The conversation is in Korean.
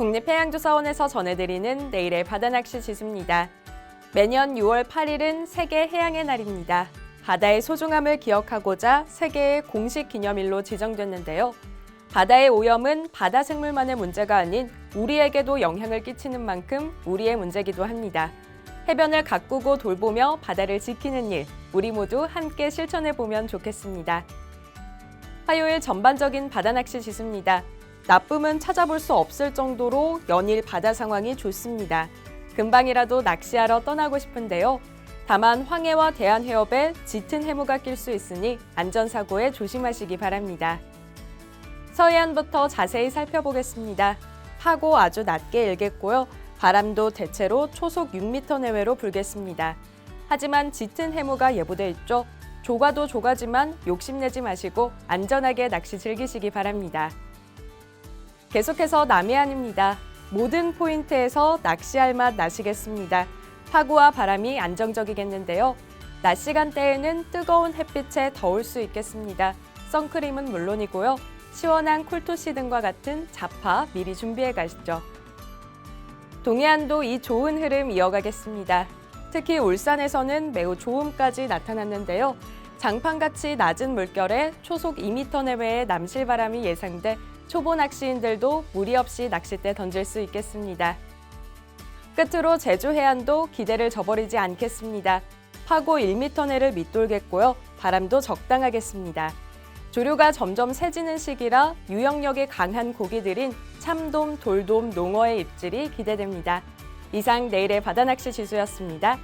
국립해양조사원에서 전해드리는 내일의 바다낚시 지수입니다. 매년 6월 8일은 세계 해양의 날입니다. 바다의 소중함을 기억하고자 세계의 공식 기념일로 지정됐는데요. 바다의 오염은 바다 생물만의 문제가 아닌 우리에게도 영향을 끼치는 만큼 우리의 문제기도 합니다. 해변을 가꾸고 돌보며 바다를 지키는 일, 우리 모두 함께 실천해 보면 좋겠습니다. 화요일 전반적인 바다 낚시 지수입니다. 나쁨은 찾아볼 수 없을 정도로 연일 바다 상황이 좋습니다. 금방이라도 낚시하러 떠나고 싶은데요. 다만 황해와 대한해협에 짙은 해무가 낄 수 있으니 안전사고에 조심하시기 바랍니다. 서해안부터 자세히 살펴보겠습니다. 파고 아주 낮게 일겠고요. 바람도 대체로 초속 6m 내외로 불겠습니다. 하지만 짙은 해무가 예보돼 있죠. 조가도 조가지만 욕심내지 마시고 안전하게 낚시 즐기시기 바랍니다. 계속해서 남해안입니다. 모든 포인트에서 낚시할 맛 나시겠습니다. 파고와 바람이 안정적이겠는데요. 낮 시간대에는 뜨거운 햇빛에 더울 수 있겠습니다. 선크림은 물론이고요. 시원한 쿨토시 등과 같은 자파 미리 준비해 가시죠. 동해안도 이 좋은 흐름 이어가겠습니다. 특히 울산에서는 매우 좋음까지 나타났는데요. 장판같이 낮은 물결에 초속 2m 내외의 남실바람이 예상돼 초보 낚시인들도 무리 없이 낚싯대 던질 수 있겠습니다. 끝으로 제주 해안도 기대를 저버리지 않겠습니다. 파고 1m 내를 밑돌겠고요. 바람도 적당하겠습니다. 조류가 점점 세지는 시기라 유영력이 강한 고기들인 참돔, 돌돔, 농어의 입질이 기대됩니다. 이상 내일의 바다낚시 지수였습니다.